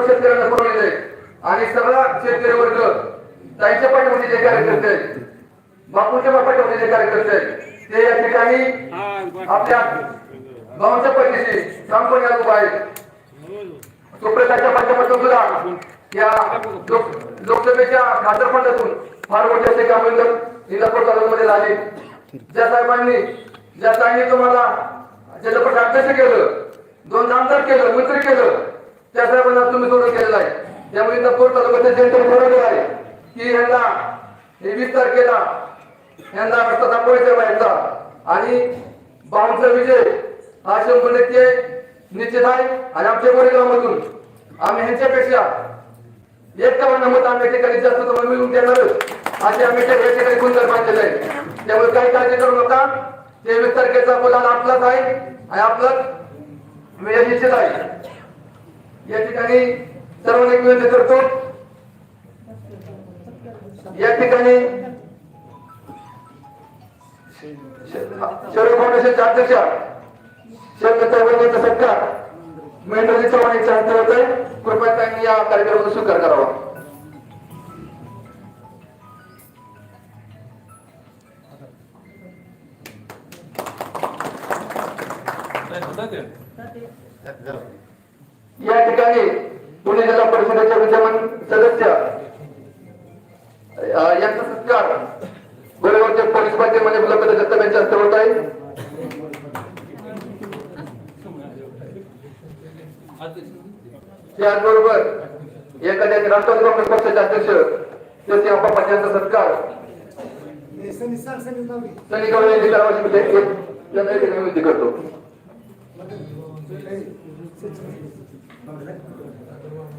शेतकऱ्यांना पुरवलेले आणि सगळा शेतकरी वर्ग त्यांच्या पाठीमध्ये जे कार्यकर्ते आहेत बापूच्या पाठीमध्ये जे कार्यकर्ते आहेत ते या ठिकाणी आपल्या गावाच्या पैकीशी ठामपणे उभा आहेत सुप्रताच्या माध्यमातून सुद्धा या लोकसभेच्या खासदार फंडातून फार मोठे असे काम इंदापूर तालुक्यामध्ये झाले. ज्या साहेबांनी ज्या ताईंनी तुम्हाला जिल्हा अध्यक्ष केलं दोन आमदार केलं मंत्री केलं त्या साहेबांना तुम्ही सोडून केलेला आहे. त्यामुळे कोर्ट जन्म जनतेने ठरवलेलं आहे. की यांना हे वीस तारखेला यांना रस्ता दाखवायचा व्हायचा आणि बावनचा विजय हा शंभर टक्के निश्चित आहे. आणि आमच्या गोरेगावमधून आम्ही ह्यांच्यापेक्षा एकावन्न मत आम्ही ठिकाणी जास्त तुम्हाला मिळवून देणार असे आम्ही त्या या ठिकाणी गुंतर बांधलेले आहे त्यामुळे काही काळजी करू नका. ते वीस तारखेचा मुलाल आपलाच आहे. आणि आपलाच वेळ निश्चित आहे. या ठिकाणी सर्वांना एक विनंती करतो. या ठिकाणी शरद फाउंडेशनच्या अध्यक्ष शरद वर्गाचा सत्कार मेंढरजी चव्हाण यांच्या हस्ते होत आहे कृपया त्यांनी या कार्यक्रमाचा स्वीकार करावा. या ठिकाणी पुणे जिल्हा परिषदेच्या विद्यमान सदस्य यांचा सत्कार गोरेगावचे पोलीस पाटील म्हणजे मुलाखत जगताप यांच्या हस्ते होत आहे. त्याचबरोबर एखाद्या राष्ट्रवादी काँग्रेस पक्षाचे अध्यक्ष जसे अप्पा पाटील यांचा सत्कार सनी गवळे यांची करावाची विनंती करतो.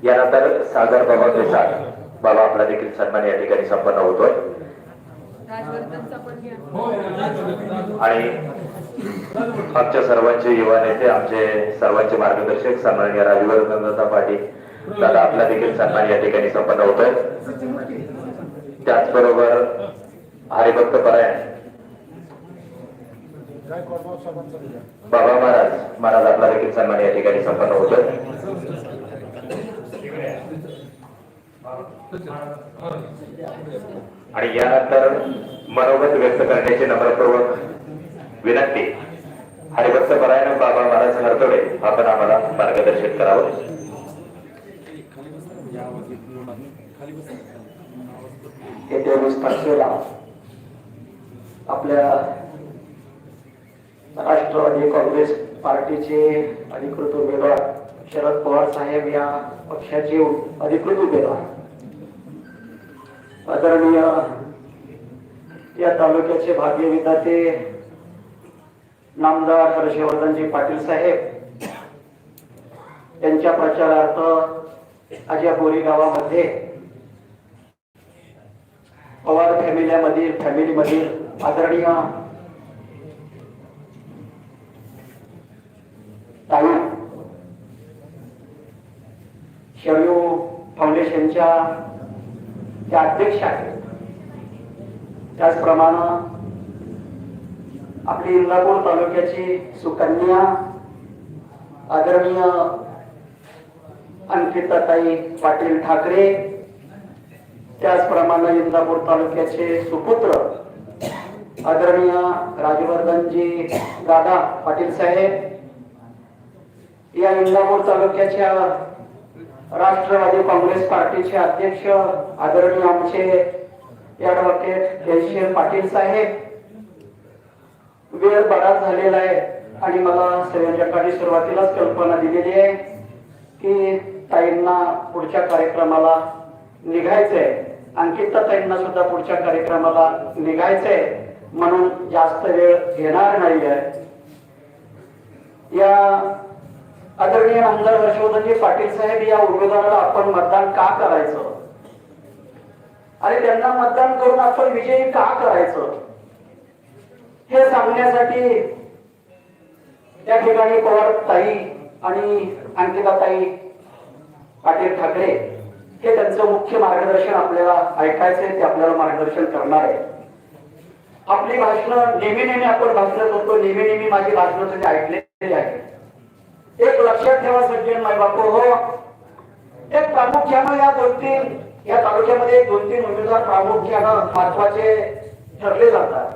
यानंतर सागर बाबा देसाई. बाबा आपला देखील सन्मान या ठिकाणी संपन्न होतोय. आणि आमच्या सर्वांचे युवा नेते आमचे सर्वांचे मार्गदर्शक सन्माननीय राजवर्धनदादा पाटील दादा आपला देखील सन्मान या ठिकाणी संपन्न होतोय. त्याचबरोबर हरिभक्त परायण बाबा महाराज महाराज आपला देखील सन्मान या ठिकाणी संपन्न होतोय आणि यानंतर मनोगत व्यक्त करण्याची नम्रपूर्वक विनंती. हरिभक्त परायण बाबा महाराज हरतोडे आपण आम्हाला मार्गदर्शन करावं. येत्या वीस तारखेला आपल्या राष्ट्रवादी काँग्रेस पार्टीचे अधिकृत उमेदवार शरद पवार साहेब या पक्षाचे अधिकृत उमेदवार. आदरणीय या तालुक्याचे भाग्य विधाते नामदार हर्षवर्धनजी पाटील साहेब यांच्या प्रचारार्थ आज या बोरी गावामध्ये पवार फॅमिलीमधील फॅमिलीमधील आदरणीय ताई शरयू फाउंडेशनच्या त्या अध्यक्ष आहेत. त्याचप्रमाणे आपली इंदापूर तालुक्याची सुकन्या आदरणीय अंकिताताई पाटील ठाकरे त्याचप्रमाणे इंदापूर तालुक्याचे सुपुत्र आदरणीय राजवर्धनजी दादा पाटील साहेब या इंदापूर तालुक्याच्या राष्ट्रवादी काँग्रेस पार्टीचे अध्यक्ष आदरणीय आमचे ऍडव्होकेट जयशील पाटील साहेब. वेळ बराच झालेला आहे आणि मला सगळ्यांच्याकडे सुरुवातीलाच कल्पना दिलेली आहे की ताईंना पुढच्या कार्यक्रमाला निघायचंय. अंकिता ताईंना सुद्धा पुढच्या कार्यक्रमाला निघायचंय म्हणून जास्त वेळ घेणार नाहीये. या आदरणीय आमदार हर्षवर्धनजी पाटील साहेब या उमेदवाराला आपण मतदान का करायचं? आणि त्यांना मतदान करून आपण विजयी का करायचं? हे सांगण्यासाठी त्या ठिकाणी पवार ताई आणि अंकिता ताई पाटील ठाकरे हे त्यांचं मुख्य मार्गदर्शन आपल्याला ऐकायचंय ते आपल्याला मार्गदर्शन करणार आहे. आपली भाषणं नेहमी नेहमी आपण भाषण करतो नेहमी नेहमी माझी भाषणं तुम्ही ऐकलेली आहे एक लक्षात ठेवा सज्जन माय बापू? हो. प्रामुख्यानं या दोन तीन या तालुक्यामध्ये दोन तीन उमेदवार प्रामुख्यानं महत्त्वाचे ठरले जातात.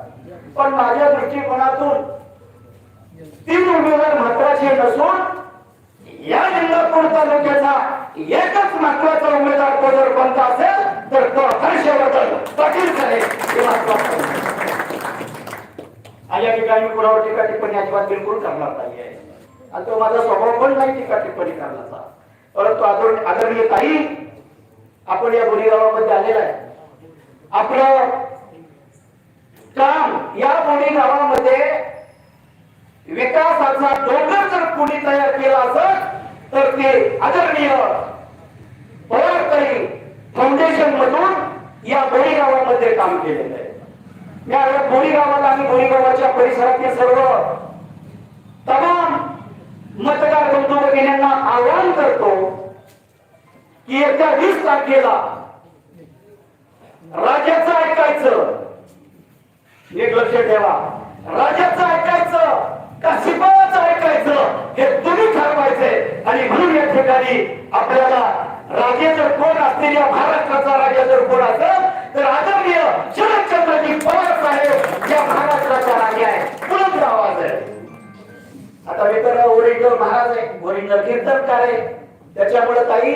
पण माझ्या दृष्टिकोनातून तीन उमेदवार महत्त्वाचे नसून या इंदापूर तालुक्याचा एकच महत्त्वाचा उमेदवार तो जर कोणता असेल तर तो हर्षवर्धन पाटील साहेब हे महत्वाचं आणि या ठिकाणी मी कुणावर टीका टिप्पणी अजिबात बिलकुल करणार नाही आहे आणि तो माझा स्वभाव पण नाही टीका टिप्पणी करण्याचा. परंतु आदर- आदरणीय ताई आपण या बोरी आलेला आहे. आपलं काम या बोरी गावामध्ये विकासाचा डोंगर जर कोणी तयार केला असत तर ते आदरणीय पवारताई फाउंडेशन मधून या बोरी गावामध्ये काम केलेलं आहे. या बोरी गावाला आणि बोरी गावाच्या परिसरातील सर्व तमाम मतदार बंधू भगिनींना आवाहन करतो की येत्या वीस तारखेला राजाचं ऐकायचं. एक लक्ष ठेवा. राजाचं ऐकायचं का शिपायाचं ऐकायचं हे तुम्ही ठरवायचंय. आणि म्हणून या ठिकाणी आपल्याला राजे जर कोण असतील या महाराष्ट्राचा राजा जर कोण असेल तर आदरणीय शरद कोणी आहे. ओरिजिनल त्याच्यामुळे ताई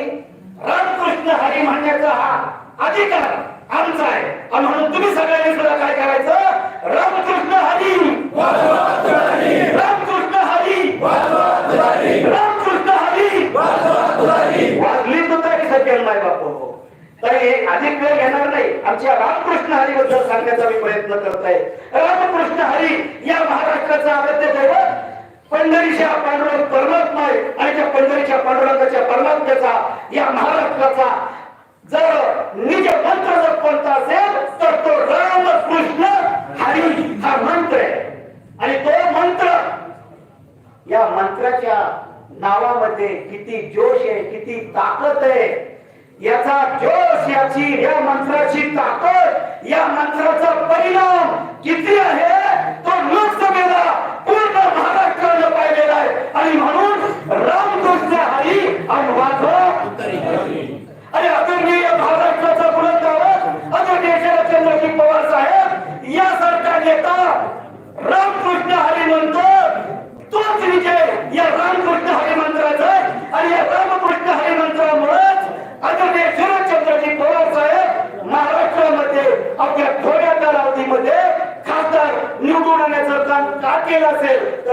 रामकृष्ण हरी म्हणण्याचा हा अधिकार आमचा आहे. आणि म्हणून तुम्ही सगळ्यांनी सुद्धा काय करायचं? रामकृष्ण हरी. रामकृष्ण हरी. रामकृष्ण हरी. वाजली तर सगळ्यांना नाही बापू तर हे अधिक वेळ घेणार नाही. आमच्या रामकृष्ण हरी बद्दल सांगण्याचा मी प्रयत्न करताय. रामकृष्ण हरी या महाराष्ट्राचा आराध्य दैवत पंढरीच्या पांडुरंग परमात्मा आहे आणि त्या पंढरीच्या पांडुरंगाच्या परमात्म्याचा या महाराष्ट्राचा जर निज मंत्र जर कोणता असेल तर तो राम कृष्ण हरी हा मंत्र आहे. आणि तो मंत्र या मंत्राच्या नावामध्ये किती जोश आहे किती ताकद आहे. याचा जोश याची या मंत्राची ताकद या मंत्राचा परिणाम किती आहे तो लोकसभेला पूर्ण महाराष्ट्रानं पाहिलेला आहे आणि म्हणून रामकृष्ण हरी आणि वाजव आणि आदरणीय महाराष्ट्राचा बुलंद आवाज आदरणीय शरदचंद्रजी पवार साहेब यासारखा नेता रामकृष्ण हरी म्हणतो तोच विजय या रामकृष्ण हरी मंत्राचा आहे. आणि या रामकृष्ण हरी मंत्रामुळेच आदरणीय शरदचंद्रजी पवार साहेब महाराष्ट्रामध्ये आपल्या थोड्या कालावधीमध्ये खासदार निवडून आणण्याचं काम का केलं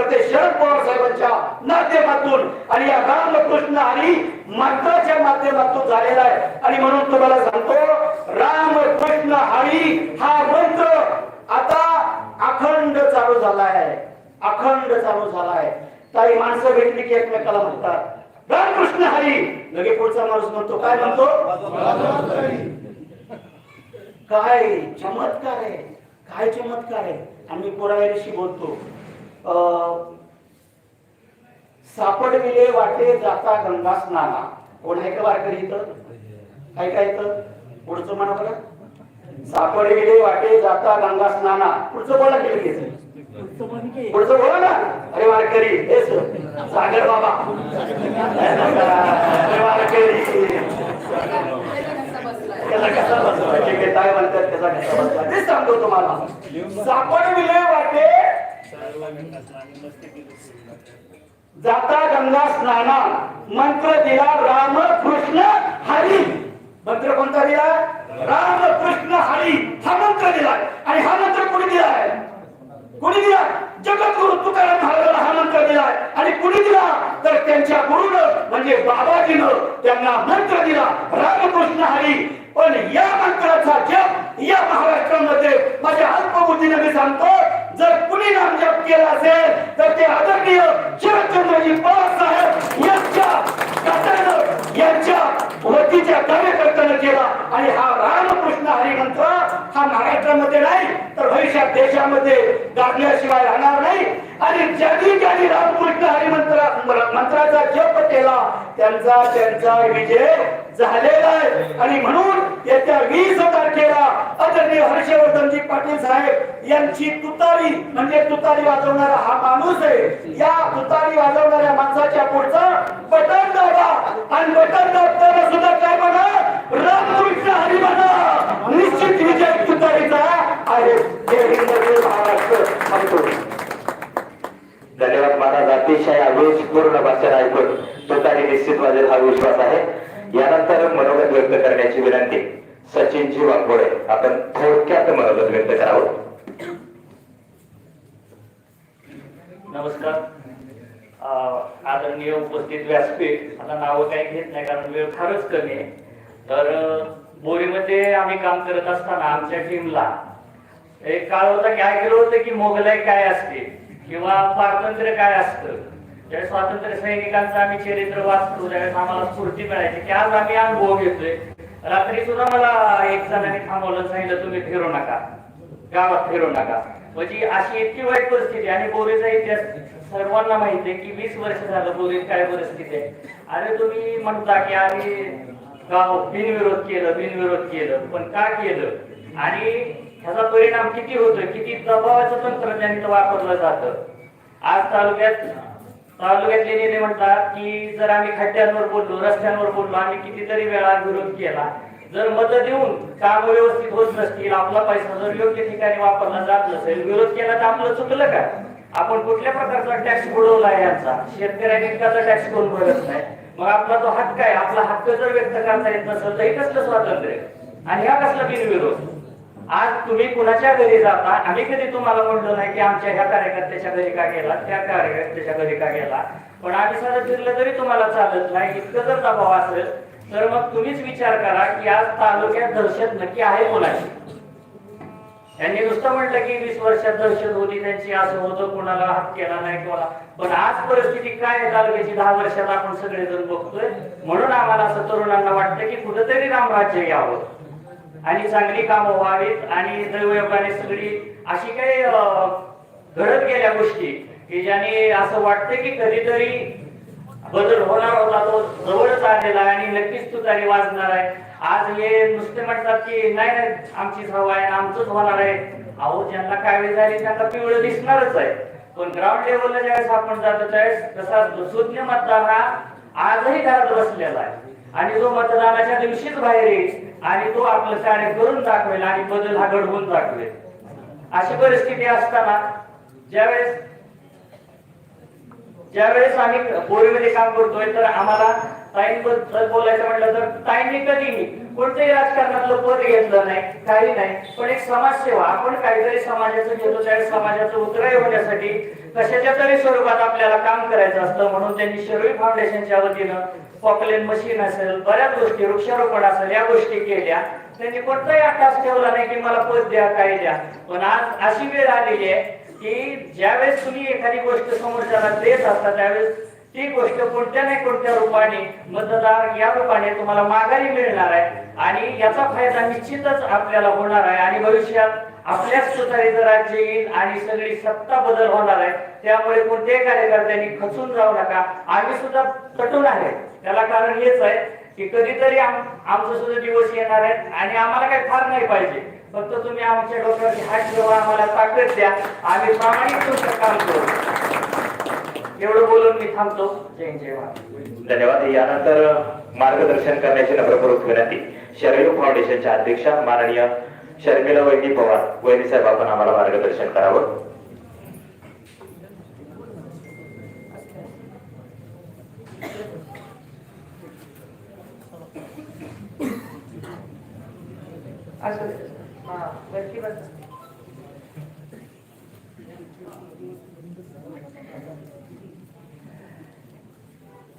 असेल शरद पवार साहेबांच्या माध्यमातून आणि या रामकृष्ण आणि मंत्राच्या माध्यमातून झालेला आहे. आणि म्हणून तुम्हाला सांगतो रामकृष्ण हरी हा मंत्र आता अखंड चालू झाला आहे अखंड चालू झाला आहे काही माणसं भेटली की एकमेकाला म्हणतात रामकृष्ण हरी. लगे पुढचा माणूस म्हणतो काय म्हणतो? काय? चमत्कार आहे. काय चमत्कार आहे? आम्ही पुराव्याशी बोलतो. सापडविले वाटे जाता गंगा स्नाना. कोण आहे का वारकरी इथं? काय काय इथं? पुढचं म्हणा बरं. सापडविले वाटे जाता गंगा स्नाना. पुढचं बोला केलं पुढचं बोला ना. अरे वारकरी हेच सागर बाबा. अरे वारकरी. त्याचा कसा बसला? काय म्हणतात त्याचा कसा बसला? ते सांगतो तुम्हाला. सापड विले वाटे जाता गंगा स्नाना मंत्र दिला राम कृष्ण हरी. मंत्र कोणता दिला? राम कृष्ण हरी. हा मंत्र दिला आणि हा मंत्र कोणी दिलाय? कोणी दिला जगद्गुरु तुकाराम महाराजांना हा मंत्र दिलाय. आणि कुणी दिला? तर त्यांच्या गुरुनं म्हणजे बाबाजीनं त्यांना मंत्र दिला रामकृष्ण हरी. पण या मंत्राचा जप या महाराष्ट्रामध्ये माझ्या अल्पबुद्धीने मी सांगतो जर कुणी नाम जप केला असेल तर ते आदरणीय शिवचंद्रजी पवार साहेब यांच्या कथानं यांच्या वतीच्या कार्यकर्त्यानं केला. आणि हा रामकृष्ण हरिमंत्र हा महाराष्ट्रामध्ये नाही तर भविष्यात देशामध्ये गाजल्याशिवाय राहणार नाही. आणि ज्यांनी त्यांनी रामकृष्ण हरिमंत्र मंत्राचा जप केला त्यांचा त्यांचा विजय झालेला आहे. आणि म्हणून येत्या वीस तारखेला आदरणीय हर्षवर्धनजी पाटील साहेब यांची तुतारी म्हणजे तुतारी वाजवणारा हा माणूस आहे. या तुतारी वाजवणाऱ्या माणसाच्या पुढचा बटन दाबा. आणि बटन दाबताना सुद्धा काय म्हणा रामकृष्ण हरी म्हणा निश्चित विजय तुतारीचा आहे. जय हिंद महाराष्ट्र. संतोषपूर्ण भाषण ऐकून तुतारी निश्चित वाजेल हा विश्वास आहे. यानंतर मनोगत व्यक्त करण्याची विनंती. सचिनजी वाघोडे आपण थोडक्यात मनोगत व्यक्त करावं. नमस्कार. आदरणीय उपस्थित व्यासपीठ आता नावं काही घेत नाही कारण वेळ फारच कमी आहे. तर बोरीमध्ये आम्ही काम करत असताना आमच्या टीमला एक काळ होता की ऐकलं होतं की मोगलाई काय असते? किंवा स्वातंत्र्य काय असतं? ज्यावेळेस स्वातंत्र्य सैनिकांचं आम्ही चरित्र वाचतो त्यावेळेस आम्हाला स्फूर्ती मिळायची की आज आम्ही अनुभव घेतोय. रात्री सुद्धा मला एक जणांनी थांबवलं सांगितलं तुम्ही फिरू नका. गावात फिरू नका. म्हणजे अशी इतकी वाईट परिस्थिती आणि बोरीचा इतिहास सर्वांना माहिती आहे की वीस वर्ष झालं बोरीत काय परिस्थिती आहे. अरे तुम्ही म्हणता की आम्ही गाव बिनविरोध केलं बिनविरोध केलं पण का केलं? आणि ह्याचा परिणाम किती होतो किती दबावाचं तंत्रज्ञान इथं वापरलं जातं? आज तालुक्यात तालुक्यातले नेते म्हणतात की जर आम्ही खड्ड्यांवर बोललो रस्त्यांवर बोललो आम्ही कितीतरी वेळा विरोध केला. जर मत देऊन काम व्यवस्थित होत नसतील आपला पैसा जर योग्य ठिकाणी वापरला जात नसेल विरोध केला तर आपलं चुकलं का? आपण कुठल्या प्रकारचा टॅक्स बुडवला आहे यांचा? शेतकऱ्याने इतकाचा टॅक्स कोण भरत नाही. मग आपला तो हक्क आहे. आपला हक्क जर व्यक्त करता येत नसेल तर हे कसलं स्वातंत्र्य आणि हा कसला बिनविरोध? आज तुम्ही कुणाच्या घरी जाता? आम्ही कधी तुम्हाला म्हणलो नाही की आमच्या ह्या कार्यकर्त्याच्या घरी का गेला त्या कार्यकर्त्याच्या घरी का गेला? पण आम्ही सर फिरलं तरी तुम्हाला चालत नाही. इतकं जर दबाव असेल तर मग तुम्हीच विचार करा की आज तालुक्यात दहशत नक्की आहे कोणाची? त्यांनी नुसतं म्हटलं की वीस वर्षात दहशत होती त्यांची असं होतं कोणाला हात केला नाही कोणाला. पण आज परिस्थिती काय आहे तालुक्याची? दहा वर्षात आपण सगळेजण बघतोय. म्हणून आम्हाला असं तरुणांना वाटतं की कुठंतरी रामराज्य यावं. आणि चांगली कामं व्हावीत आणि दैवयोगाने सगळी अशी काही घडत गेल्या गोष्टी की ज्याने असं वाटतं की कधीतरी बदल होणार होता तो जवळच आलेला आहे आणि नक्कीच तू तुतारी वाजणार आहे. आज हे नुसते म्हणतात की नाही नाही आमचीच हवा आहे आमचंच होणार आहे. अहो ज्यांना काळी झाली त्यांना पिवळं दिसणारच आहे. पण ग्राउंड लेवलला ज्यावेळेस आपण जातो त्यावेळेस तसा सुज्ञ मतदार हा आजही घरात बसलेला आहे. आणि जो मतदानाच्या दिवशीच बाहेर येईल आणि तो आपलं कार्य करून दाखवेल आणि बदल हा घडवून दाखवेल. अशी परिस्थिती असताना ज्यावेळेस ज्यावेळेस आम्ही बोरीमध्ये काम करतोय तर आम्हाला ताईंबद्दल बोलायचं म्हटलं तर ताईंनी कधीही कोणत्याही राजकारणातलं पद घेतलं नाही काही नाही पण एक समाजसेवा आपण काहीतरी समाजाचं घेतो त्यावेळेस समाजाचं उतराई होण्यासाठी कशाच्या तरी स्वरूपात आपल्याला काम करायचं असतं म्हणून त्यांनी शरवी फाउंडेशनच्या वतीनं पॉकलेन मशीन असेल बऱ्याच गोष्टी वृक्षारोपण असेल या गोष्टी केल्या. त्यांनी कोणताही आकाश ठेवला नाही की मला पद द्या काय द्या. पण आज अशी वेळ आलेली आहे की ज्यावेळेस तुम्ही एखादी गोष्ट समोरच्याला देत असता त्यावेळेस ती गोष्ट कोणत्या नाही कोणत्या रूपाने मतदार या रूपाने तुम्हाला माघारी मिळणार आहे. आणि याचा फायदा निश्चितच आपल्याला होणार आहे. आणि भविष्यात आपल्याच सुधारित राज्य येईल आणि सगळी सत्ता बदल होणार आहे. त्यामुळे कोणत्याही कार्यकर्त्यांनी खचून जाऊ नका. आम्ही सुद्धा तटून आहे. त्याला कारण हेच आहे की कधीतरी आमचं सुद्धा दिवस येणार आहेत आणि आम्हाला काही फार नाही पाहिजे. फक्त तुम्ही आमच्या डोक्यात हात ठेवा आम्हाला ताकद द्या. आम्ही प्रामाणिक तुमचं काम करू. एवढं बोलून मी थांबतो. जय जय धन्यवाद. यानंतर मार्गदर्शन करण्याची नम्रपूर्वक विनंती. शरयू फाउंडेशनच्या अध्यक्षा माननीय शर्मिला वैदी पवार. वैदी साहेब आपण आम्हाला मार्गदर्शन करावं. असं हा बस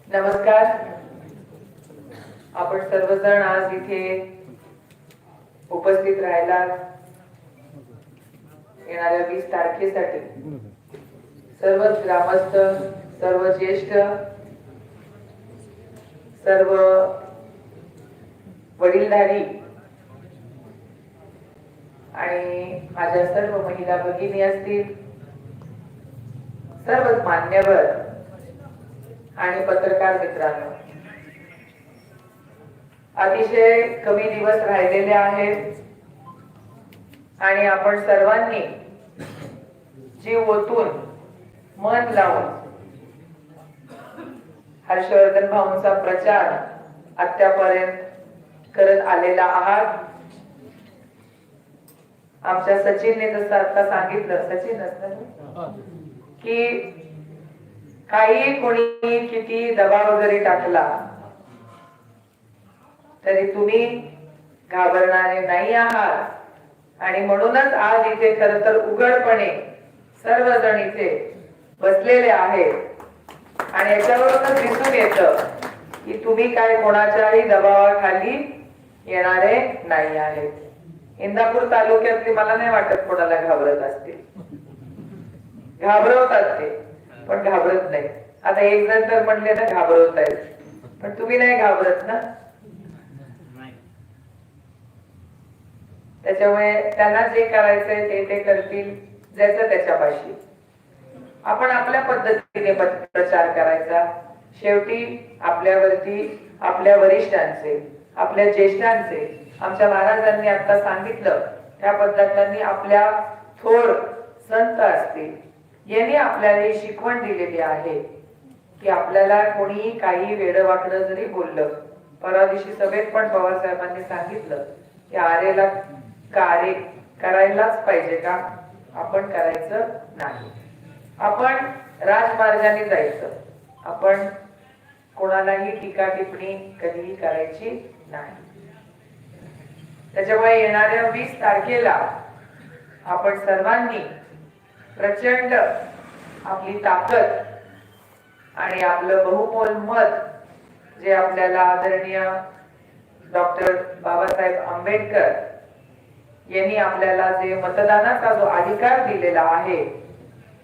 नमस्कार. आपण सर्वजण आज इथे उपस्थित राहायला येणाऱ्या वीस तारखेसाठी सर्व ग्रामस्थ सर्व ज्येष्ठ सर्व वडीलधारी आणि माझ्या सर्व महिला भगिनी असतील सर्वच मान्यवर आणि पत्रकार मित्रांनो अतिशय कमी दिवस राहिलेले आहेत. आणि आपण सर्वांनी जीव ओतून मन लावून हर्षवर्धन भाऊंचा प्रचार आत्यापर्यंत करत आलेला आहात. आमच्या सचिनने जसं आता सांगितलं सचिन असतं की काही कोणी किती दबा वगैरे टाकला तरी तुम्ही घाबरणारे नाही आहात. आणि म्हणूनच आज इथे खर तर उघडपणे सर्वजण इथे बसलेले आहेत. आणि याच्यावरूनच दिसून येत की तुम्ही काय कोणाच्याही दबावाखाली येणारे नाही आहेत. इंदापूर तालुक्यातली मला नाही वाटत कोणाला घाबरत असतील. घाबरवतात ते पण घाबरत नाही. आता एक जण तर म्हणले ना घाबरवत आहेत पण तुम्ही नाही घाबरत ना? त्याच्यामुळे त्यांना जे करायचंय ते ते करतील ज्याचं त्याच्यापाशी. आपण आपल्या पद्धतीने प्रचार करायचा. शेवटी आपल्यावरती आपल्या वरिष्ठांचे आपल्या ज्येष्ठांचे आमच्या महाराजांनी आता सांगितलं त्या पद्धतांनी आपल्या थोर संत असतील. यांनी आपल्याला ही शिकवण दिलेली आहे की आपल्याला कोणी काही वेड वाकडं जरी बोललं परवा दिवशी सभेत पण पवारसाहेबांनी सांगितलं की आरेला कार्य करायलाच पाहिजे का? आपण करायचं नाही. आपण राजमार्गाने जायचं. आपण कोणालाही टीका टिप्पणी कधीही करायची नाही. त्याच्यामुळे येणाऱ्या वीस तारखेला आपण सर्वांनी प्रचंड आपली ताकद आणि आपलं बहुमोल मत जे आपल्याला आदरणीय डॉक्टर बाबासाहेब आंबेडकर यांनी आपल्याला जे मतदानाचा जो अधिकार दिलेला आहे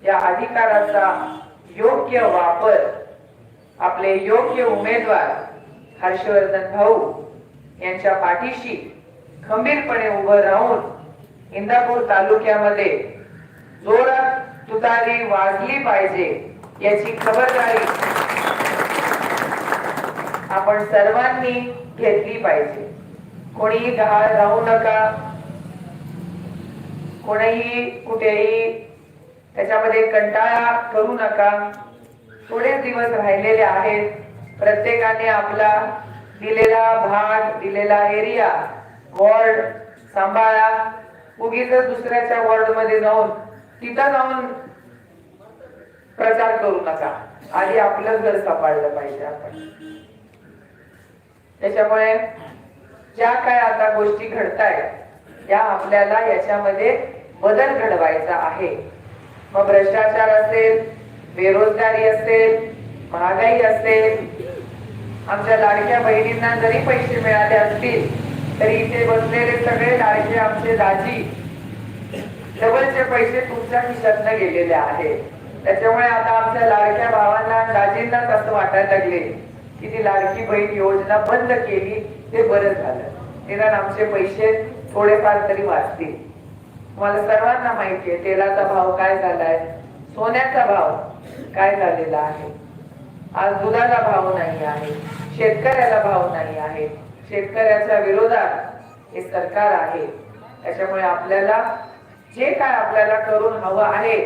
या अधिकाराचा योग्य वापर आपले योग्य उमेदवार हर्षवर्धन भाऊ यांच्या पाठीशी खंबीरपणे उभं राहून इंदापूर तालुक्यामध्ये जोरात तुतारी वाजली पाहिजे याची खबरदारी आपण सर्वांनी घेतली पाहिजे. कोणीही गहाळ राहू नका. कोणीही कुठेही त्याच्यामध्ये कंटाळा करू नका. थोडेच दिवस राहिलेले आहेत. प्रत्येकाने आपला दिलेला भाग दिलेला एरिया वॉर्ड सांभाळा. उगीच दुसऱ्याच्या वॉर्डमध्ये जाऊन तिथं जाऊन प्रचार करू नका. आधी आपलं घर सांभाळलं पाहिजे आपण. त्याच्यामुळे ज्या काय आता गोष्टी घडतायत या आपल्याला याच्यामध्ये बदल घडवायचा आहे. मग भ्रष्टाचार असेल बेरोजगारी असेल महागाई असेल आमच्या लाडक्या बहिणींना जरी पैसे मिळाले असतील तरी इथे बसलेले सगळे लाडके आमचे दाजी डबलचे पैसे तुमच्या खिशातनं गेलेले आहेत. त्याच्यामुळे आता आमच्या लाडक्या भावांना दाजींनाच असं वाटायला लागले की ती लाडकी बहीण योजना बंद केली ते बरं झालं. निदान आमचे पैसे थोडेफार तरी वाचतील. तुम्हाला सर्वांना माहिती आहे तेलाचा भाव काय झालाय सोन्याचा भाव काय झालेला आहे? आज दुधाला भाव नाही आहे शेतकऱ्याला भाव नाही आहे शेतकऱ्याच्या विरोधात हे सरकार आहे. त्याच्यामुळे आपल्याला जे काय आपल्याला करून हवं आहे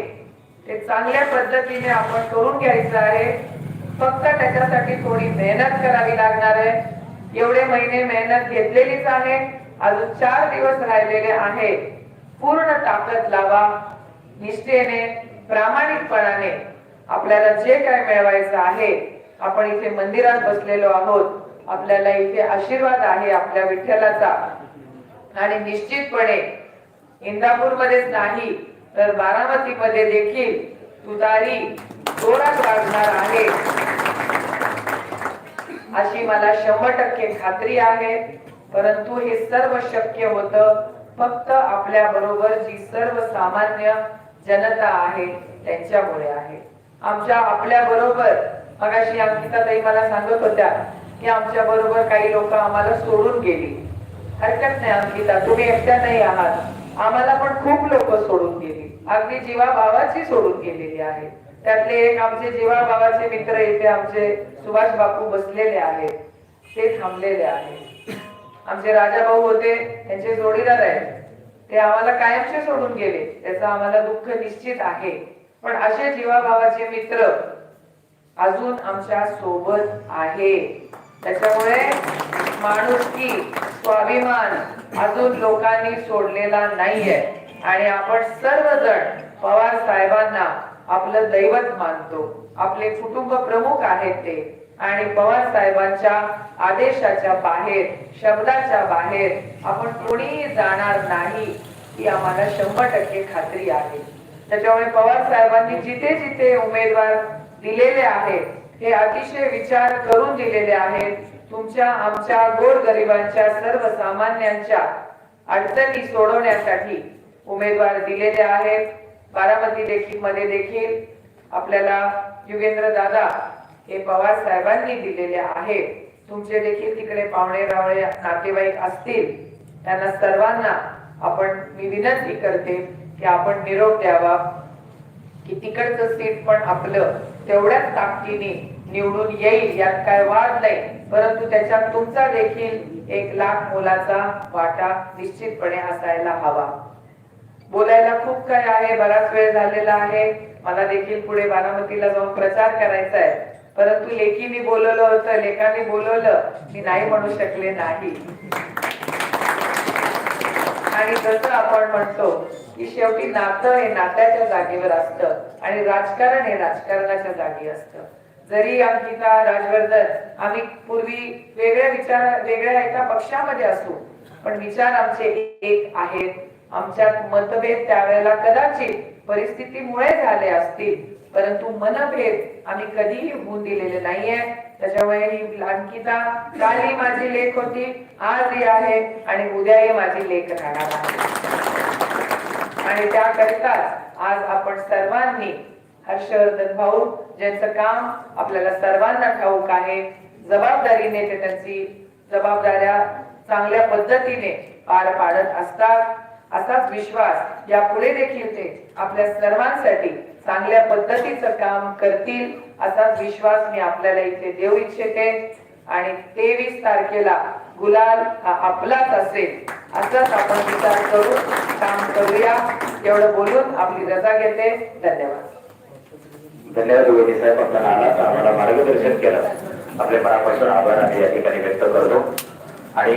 ते चांगल्या पद्धतीने आपण करून घ्यायचं आहे. फक्त त्याच्यासाठी थोडी मेहनत करावी लागणार आहे. एवढे महिने मेहनत घेतलेलीच आहे. अजून चार दिवस राहिलेले आहेत. पूर्ण ताकद लावा. निष्ठेने प्रामाणिकपणाने आपल्याला जे काय मिळवायचं आहे आपण इथे मंदिरात बसलेलो आहोत. आपल्याला इथे आशीर्वाद आहे आपल्या विठ्ठलाचा. आणि निश्चितपणे इंदापूर मध्येच नाही तर बारामती मध्ये देखील तुतारी जोरात वाढणार आहे. अशी मला शंभर टक्के खात्री आहे. परंतु हे सर्व शक्य होत फक्त आपल्या बरोबर जी सर्वसामान्य जनता आहे त्यांच्यामुळे आहे. आमच्या आपल्या बरोबर मगाशी अंकिता ताई मला सांगत होत्या की आमच्या बरोबर काही लोक आम्हाला सोडून गेली. हरकत नाही अंकिता तुम्ही एकट्या नाही आहात. आम्हाला पण खूप लोक सोडून गेली. अगदी जीवा भावाची सोडून गेलेली आहे. त्यातले एक आमचे जीवा भावाचे मित्र इथे आमचे सुभाष बापू बसलेले आहेत. ते थांबलेले आहेत. आमचे राजा भाऊ होते त्यांचे जोडीदार आहेत. ते आम्हाला कायमचे सोडून गेले. त्याचं आम्हाला दुःख निश्चित आहे. पण असे जीवाभावाचे मित्र अजून आमच्यासोबत आहे. त्याच्यामुळे माणुसकी स्वाभिमान अजून लोकांनी सोडलेला नाहीये. आणि आपण सर्वजण पवार साहेबांना आपलं दैवत मानतो. आपले कुटुंब प्रमुख आहेत ते. आणि पवार साहेबांच्या आदेशाच्या बाहेर शब्दाच्या बाहेर आपण कोणीही जाणार नाही ही आम्हाला शंभर टक्के खात्री आहे. त्याच्यामुळे पवार साहेबांनी जिथे जिथे उमेदवार दिलेले आहेत हे अतिशय विचार करून दिलेले आहेत तुमच्या आमच्या गोरगरिबांच्या सर्वसामान्यांच्या अडचणी सोडवण्यासाठी उमेदवार दिलेले आहेत. बारामती देखील मध्ये देखील आपल्याला युगेंद्र दादा हे पवार साहेबांनी दिलेले आहेत. तुमचे देखील तिकडे पाहुणे रावळे नातेवाईक असतील त्यांना सर्वांना आपण मी विनंती करते की आपण निरोप द्यावा की तिकडचं सीट पण आपलं तेवढ्याच ताकदीने निवडून येईल यात काय वाद नाही. परंतु त्याच्यात तुमचा देखील एक लाख मोलाचा वाटा निश्चितपणे असायला हवा. बोलायला खूप काय आहे बराच वेळ झालेला आहे. मला देखील पुढे बारामतीला जाऊन प्रचार करायचा आहे. परंतु लेखीने बोलवलं होतं लेखाने बोलवलं. मी नाही म्हणू शकले नाही. आणि जसं आपण म्हणतो की शेवटी नातं हे नात्याच्या जागेवर असतं आणि राजकारण हे राजकारणाच्या जागी असतं. जरी अंकिता राजवर्धन आम्ही पूर्वी वेगळ्या विचार वेगळ्या एका पक्षामध्ये असू पण विचार आमचे एक आहेत. आमच्यात मतभेद त्यावेळेला कदाचित परिस्थितीमुळे झाले असतील. परंतु मनभेद आम्ही कधीही होऊन दिलेले नाहीये. त्याच्यामुळे ही अंकिता कालही माझी लेख होती आज ही आहे आणि उद्याही माझी लेख राहणार आहे. आणि त्याकरिता आज आपण सर्वांनी हर्षवर्धन भाऊ ज्यांचं काम आपल्याला सर्वांना ठाऊक आहे जबाबदारीने ते त्यांची जबाबदाऱ्या चांगल्या पद्धतीने पार पाडत असतात. असाच विश्वास यापुढे देखील ते आपल्या सर्वांसाठी चांगल्या पद्धतीचं काम करतील असा विश्वास मी आपल्याला इथे देऊ इच्छिते. आणि तेवीस तारखेला गुलाल हा आपलाच असेल असंच आपण विचार करून काम करूया. एवढं बोलून आपली रजा घेते. धन्यवाद. धन्यवाद योगी साहेब आपला आलात आम्हाला मार्गदर्शन केलं. आपले मनापासून आभार आम्ही या ठिकाणी व्यक्त करतो. आणि